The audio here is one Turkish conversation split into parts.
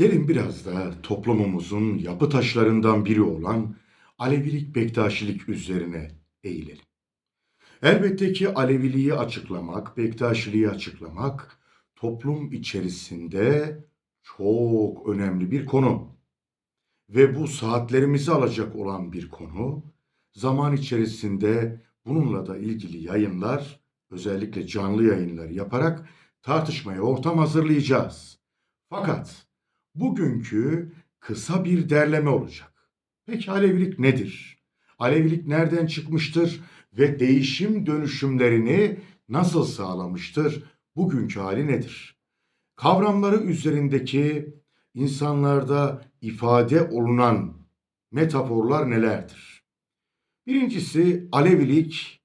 Gelin biraz da toplumumuzun yapı taşlarından biri olan Alevilik Bektaşilik üzerine eğilelim. Elbette ki Aleviliği açıklamak, Bektaşiliği açıklamak toplum içerisinde çok önemli bir konu. Ve bu saatlerimizi alacak olan bir konu. Zaman içerisinde bununla da ilgili yayınlar, özellikle canlı yayınlar yaparak tartışmaya ortam hazırlayacağız. Fakat bugünkü kısa bir derleme olacak. Peki Alevilik nedir? Alevilik nereden çıkmıştır ve değişim dönüşümlerini nasıl sağlamıştır? Bugünkü hali nedir? Kavramları üzerindeki insanlarda ifade olunan metaforlar nelerdir? Birincisi Alevilik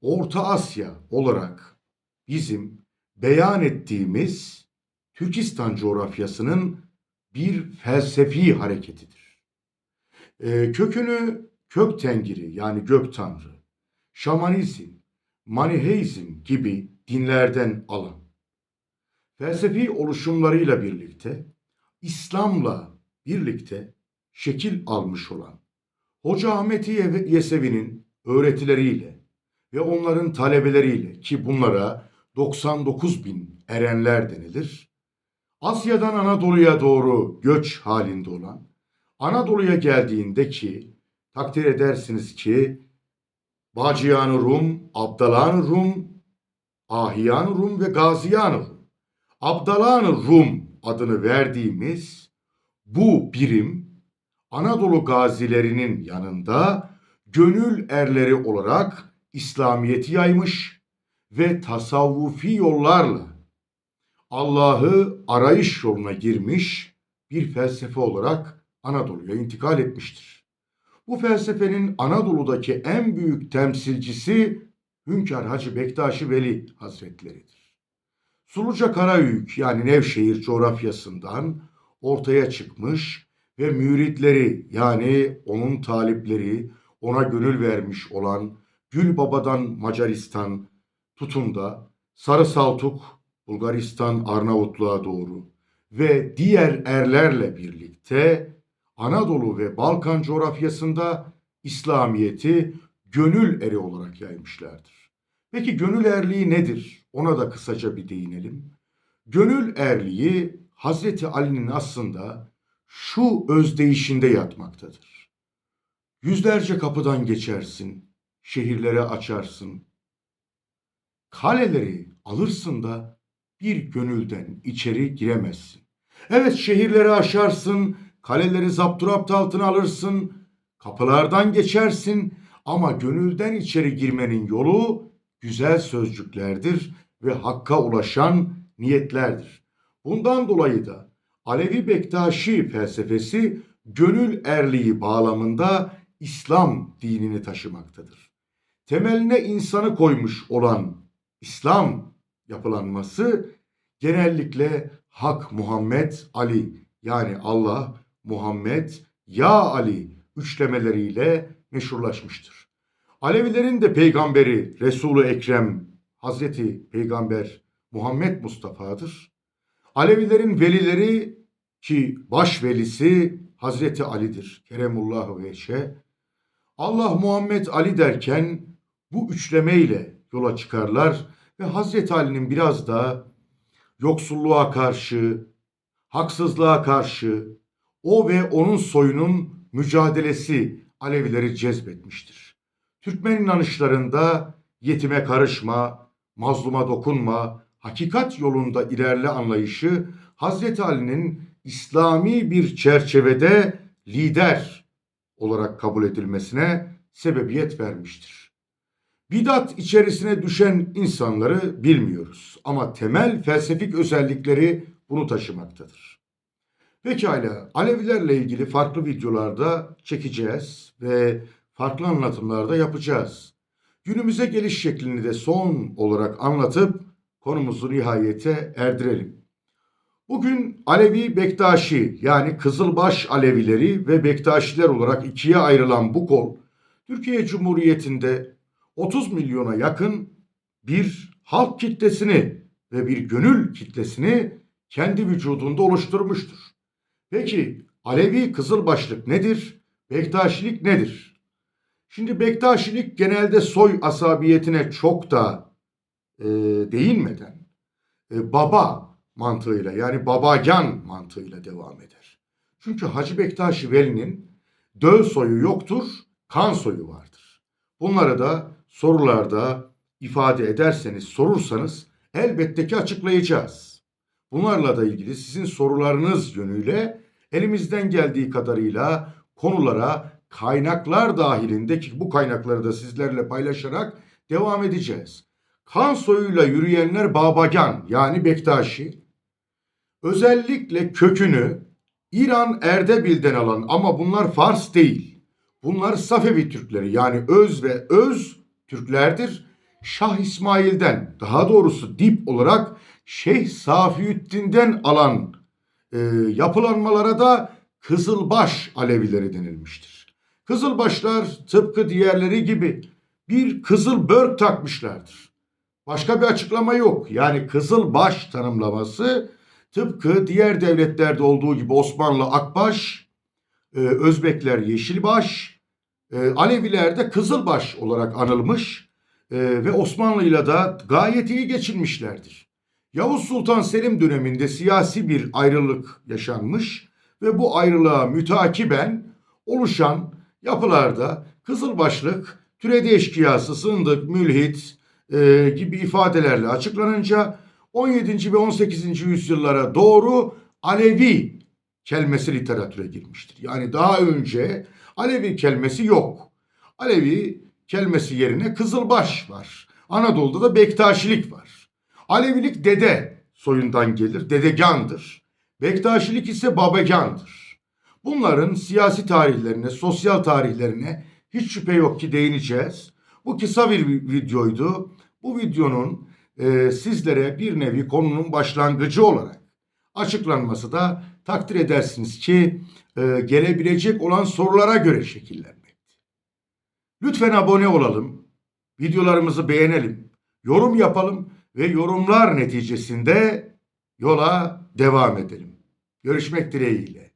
Orta Asya olarak bizim beyan ettiğimiz Türkistan coğrafyasının bir felsefi hareketidir. Ee, kökünü kök tengiri yani gök tanrı, şamanizm, maniheizm gibi dinlerden alan, felsefi oluşumlarıyla birlikte İslam'la birlikte şekil almış olan Hoca Ahmet Yesevi'nin öğretileriyle ve onların talebeleriyle ki bunlara 99 bin erenler denilir. Asya'dan Anadolu'ya doğru göç halinde olan Anadolu'ya geldiğinde ki takdir edersiniz ki Bacıyan Rum, Abdalan Rum, Ahiyan Rum ve Gaziyan Rum. Abdalan Rum adını verdiğimiz bu birim Anadolu gazilerinin yanında gönül erleri olarak İslamiyet'i yaymış ve tasavvufi yollarla Allah'ı arayış yoluna girmiş bir felsefe olarak Anadolu'ya intikal etmiştir. Bu felsefenin Anadolu'daki en büyük temsilcisi Hünkar Hacı Bektaşi Veli Hazretleri'dir. Suluca Karayük yani Nevşehir coğrafyasından ortaya çıkmış ve müritleri yani onun talipleri ona gönül vermiş olan Gül Baba'dan Macaristan tutun da Sarı Saltuk Bulgaristan Arnavutluğa doğru ve diğer erlerle birlikte Anadolu ve Balkan coğrafyasında İslamiyeti gönül eri olarak yaymışlardır. Peki gönül erliği nedir? Ona da kısaca bir değinelim. Gönül erliği Hazreti Ali'nin aslında şu özdeyişinde yatmaktadır. Yüzlerce kapıdan geçersin, şehirlere açarsın, kaleleri alırsın da bir gönülden içeri giremezsin. Evet şehirleri aşarsın, kaleleri zapturapt altına alırsın, kapılardan geçersin ama gönülden içeri girmenin yolu güzel sözcüklerdir ve hakka ulaşan niyetlerdir. Bundan dolayı da Alevi Bektaşi felsefesi gönül erliği bağlamında İslam dinini taşımaktadır. Temeline insanı koymuş olan İslam yapılanması genellikle Hak Muhammed Ali yani Allah Muhammed Ya Ali üçlemeleriyle meşhurlaşmıştır. Alevilerin de peygamberi Resul-i Ekrem Hazreti Peygamber Muhammed Mustafa'dır. Alevilerin velileri ki baş velisi Hazreti Ali'dir. Keremullah veşe. Allah Muhammed Ali derken bu üçlemeyle yola çıkarlar ve Hazreti Ali'nin biraz da yoksulluğa karşı, haksızlığa karşı o ve onun soyunun mücadelesi Alevileri cezbetmiştir. Türkmen inanışlarında yetime karışma, mazluma dokunma, hakikat yolunda ilerle anlayışı Hazreti Ali'nin İslami bir çerçevede lider olarak kabul edilmesine sebebiyet vermiştir. Bidat içerisine düşen insanları bilmiyoruz ama temel felsefik özellikleri bunu taşımaktadır. Pekala Alevilerle ilgili farklı videolarda çekeceğiz ve farklı anlatımlarda yapacağız. Günümüze geliş şeklini de son olarak anlatıp konumuzu nihayete erdirelim. Bugün Alevi Bektaşi yani Kızılbaş Alevileri ve Bektaşiler olarak ikiye ayrılan bu kol Türkiye Cumhuriyeti'nde 30 milyona yakın bir halk kitlesini ve bir gönül kitlesini kendi vücudunda oluşturmuştur. Peki Alevi Kızılbaşlık nedir? Bektaşilik nedir? Şimdi Bektaşilik genelde soy asabiyetine çok da e, değinmeden e, baba mantığıyla yani babacan mantığıyla devam eder. Çünkü Hacı Bektaşi Veli'nin döl soyu yoktur, kan soyu vardır. Bunları da sorularda ifade ederseniz, sorursanız elbette ki açıklayacağız. Bunlarla da ilgili sizin sorularınız yönüyle elimizden geldiği kadarıyla konulara kaynaklar dahilinde ki bu kaynakları da sizlerle paylaşarak devam edeceğiz. Kan soyuyla yürüyenler Babagan yani Bektaşi özellikle kökünü İran Erdebil'den alan ama bunlar Fars değil. Bunlar Safevi Türkleri yani öz ve öz Türklerdir. Şah İsmail'den daha doğrusu dip olarak Şeyh Safiüddin'den alan e, yapılanmalara da Kızılbaş Alevileri denilmiştir. Kızılbaşlar tıpkı diğerleri gibi bir kızıl börk takmışlardır. Başka bir açıklama yok. Yani Kızılbaş tanımlaması tıpkı diğer devletlerde olduğu gibi Osmanlı Akbaş, e, Özbekler Yeşilbaş, e, Aleviler de Kızılbaş olarak anılmış e, ve Osmanlı'yla da gayet iyi geçinmişlerdir. Yavuz Sultan Selim döneminde siyasi bir ayrılık yaşanmış ve bu ayrılığa mütakiben oluşan yapılarda Kızılbaşlık, türedi eşkıyası, sındık, mülhit e, gibi ifadelerle açıklanınca 17. ve 18. yüzyıllara doğru Alevi kelimesi literatüre girmiştir. Yani daha önce Alevi kelimesi yok. Alevi kelimesi yerine Kızılbaş var. Anadolu'da da Bektaşilik var. Alevilik dede soyundan gelir, dedegandır. Bektaşilik ise babagandır. Bunların siyasi tarihlerine, sosyal tarihlerine hiç şüphe yok ki değineceğiz. Bu kısa bir videoydu. Bu videonun e, sizlere bir nevi konunun başlangıcı olarak açıklanması da takdir edersiniz ki e, gelebilecek olan sorulara göre şekillenmekte. Lütfen abone olalım, videolarımızı beğenelim, yorum yapalım ve yorumlar neticesinde yola devam edelim. Görüşmek dileğiyle.